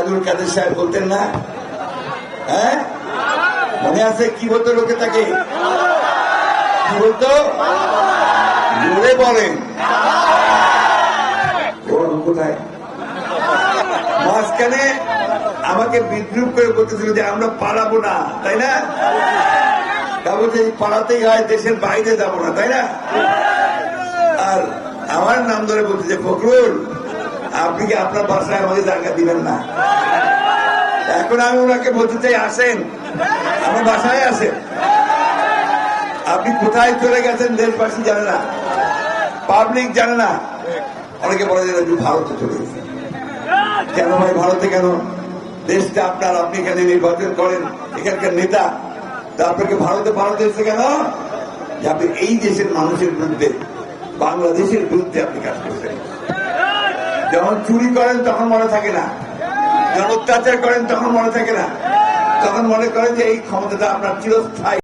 ওয়াদুল কাদের সাহেব বলতেন না? হ্যাঁ? মনে আছে কি বলতো লোকে তাকে? কি বলতো? জোরে বলেন মাঝখানে আমাকে বিদ্রুপ করে বলতেছিল যে আমরা পালাবো না, তাই না? তা বলছে, এই পালাতেই হয়, দেশের বাইরে যাব না, তাই না? আর আমার নাম ধরে বলছে যে ফখরুল আপনি কি আপনার বাসায় আমাকে জায়গা দিবেন না? এখন আমি ওনাকে বলতে চাই, আসেন। আমার বাসায় আসেন। আপনি কোথায় চলে গেছেন দেশবাসী জানে না। পাবলিক জানে না। অনেকে বলে যে আপনি ভারতে চলে কেন ভাই, ভারতে কেন? দেশটা আপনার, আপনি এখানে নির্বাচন করেন, এখানকার নেতা। তা আপনাকে ভারতে ভারতে এসে কেন? যে আপনি এই দেশের মানুষের বিরুদ্ধে, বাংলাদেশের বিরুদ্ধে আপনি কাজ করছেন। যখন চুরি করেন তখন মনে থাকে না। যখন অত্যাচার করেন তখন মনে থাকে না। তখন মনে করেন যে এই ক্ষমতাটা আপনার চিরস্থায়ী।